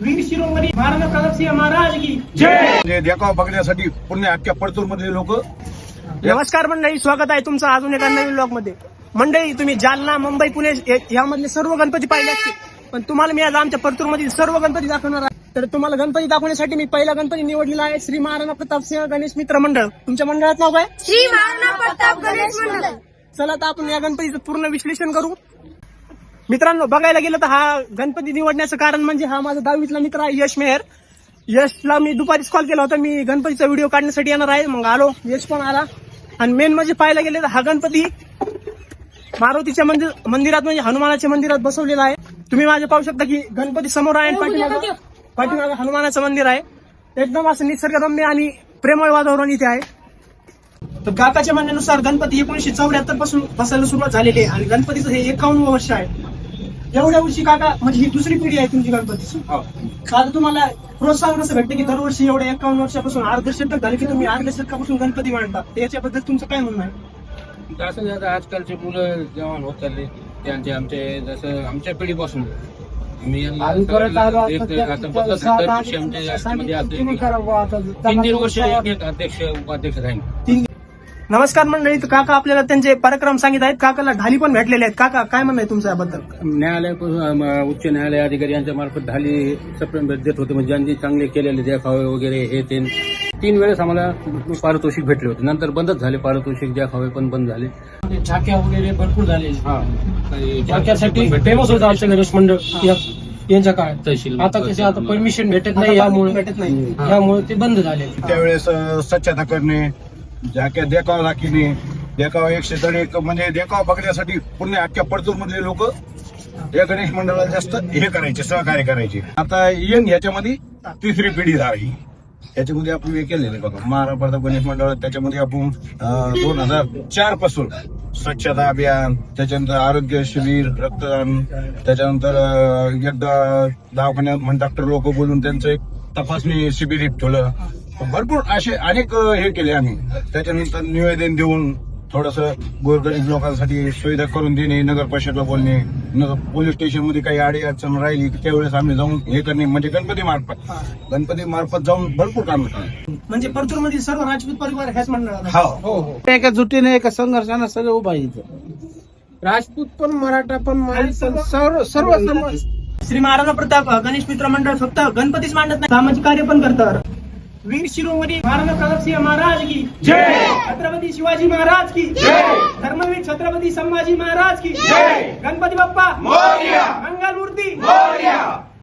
वीर शिरोमणी महाराणा प्रतापसिंह महाराज की देखावा बघण्यासाठी पुण्य अख्ख्या पडतूर मधले लोक. नमस्कार मंडळी स्वागत आहे तुमचं अजून एका नवीन ब्लॉगमध्ये मंडळी तुम्ही जालना मुंबई पुणे यामधले सर्व गणपती पाहिले असतील. पण तुम्हाला मी आज आमच्या परतूर मधील सर्व गणपती दाखवणार आहे. तर तुम्हाला गणपती दाखवण्यासाठी मी पहिला गणपती निवडलेला आहे श्री महाराणा प्रतापसिंह गणेश मित्र मंडळ. तुमच्या मंडळात नाव काय? श्री महाराणा प्रताप गणेश मंडळ. चला आता आपण या गणपतीचं पूर्ण विश्लेषण करू. मित्रांनो बघायला गेलं तर हा गणपती निवडण्याचं कारण म्हणजे हा माझा दहावीतला मित्र आहे यश मेहर. यशला मी दुपारीच कॉल केला होता मी गणपतीचा व्हिडिओ काढण्यासाठी येणार आहे. मग आलो यश पण आला. आणि मेन म्हणजे पाहायला गेले तर हा गणपती मारुतीच्या मंदिर मंदिरात म्हणजे हनुमानाच्या मंदिरात बसवलेला आहे. तुम्ही माझे पाहू शकता की गणपती समोर आहे आणि पाठीमागं पाठीमागं हनुमानाचं मंदिर आहे. एकदम असं निसर्गरम्य आणि प्रेमळ वातावरण इथे आहे. तर काकाच्या म्हणण्यानुसार गणपती एकोणीशे चौऱ्याहत्तरपासून बसायला सुरुवात झालेली आहे आणि गणपतीचं हे एकावन्न वर्ष आहे. एवढ्या वर्षी काका म्हणजे ही दुसरी पिढी आहे तुमची गणपतीची. आता तुम्हाला प्रोत्साहन कसं भेटतं की दरवर्षी एवढ्या एकावन्न वर्षापासून अर्ध शतक झाले की तुम्ही अर्ध्या शतकापासून गणपती मांडता. याच्याबद्दल तुमचं काय म्हणणं आहे? असं आजकालचे मुलं जवान होत चालले. त्यांचे आमचे जसं आमच्या पिढीपासून. तीन वर्ष अध्यक्ष उपाध्यक्ष राहील नमस्कार मंडळी तर काका आपल्याला त्यांचे पराक्रम सांगित आहेत. काकाला ढाली पण भेटलेले आहेत. काका काय म्हणणं आहे तुमचं याबद्दल? न्यायालय उच्च न्यायालय अधिकारी यांच्या मार्फत ढाली सप्रेम देत होते. म्हणजे ज्यांनी चांगले केलेले देखावे वगैरे हे ते. तीन वेळेस आम्हाला पारितोषिक भेटले होते. नंतर बंदच झाले. पारितोषिक देखावे पण बंद झाले. झाक्या वगैरे भरपूर झाले. हा. झाक्यासाठी फेमस होतं आमचं गणेश मंडळ. या- यांच्या काळात. तहसील आता कसे आता परमिशन भेटत नाही यामुळे. भेटत नाही. यामुळे ते बंद झाले. त्यावेळेस स्वच्छता करणे जाक्या देखावा दाखिने देखावा एकशे तर एक म्हणजे देखावा बघण्यासाठी पुण्य अख्ख्या पडतो मधले लोक या गणेश मंडळाला जास्त हे करायचे सहकार्य करायचे. आता यंग याच्यामध्ये तिसरी पिढी झाली. याच्यामध्ये आपण हे केलेले बघा. महारा प्रताप गणेश मंडळ त्याच्यामध्ये आपण दोन हजार चारपासून स्वच्छता अभियान त्याच्यानंतर आरोग्य शिबिर रक्तदान त्याच्यानंतर एकदा दवाखान्यात म्हण डॉक्टर लोक बोलून त्यांचं एक तपासणी शिबिर ठेवलं. भरपूर असे अनेक हे केले आम्ही. त्याच्यानंतर निवेदन देऊन थोडस गोरगरीब लोकांसाठी सुविधा करून देणे नगर परिषदला बोलणे नगर पोलीस स्टेशनमध्ये काही अडी अडचण राहिली की त्यावेळेस आम्ही जाऊन हे करणे म्हणजे गणपती मार्फत. गणपती मार्फत जाऊन भरपूर काम केलं. म्हणजे परतूर मधील सर्व राजपूत परिवार ह्याच मंडळात आहे. हो. हो हो. एका जुटीने एका संघर्षानं सगळं उभा आहे इथं. राजपूत पण मराठा पण सर्व सर्व समाज श्री महाराणा प्रताप गणेश मित्र मंडळ फक्त गणपतीच मांडत नाही. सामाजिक कार्य पण करतात. वीर शिरोमणी महाराणा प्रतापसिंह महाराज की। छत्रपती शिवाजी महाराज की। धर्मवीर छत्रपती संभाजी महाराज की। गणपती बाप्पा। मंगल मूर्ती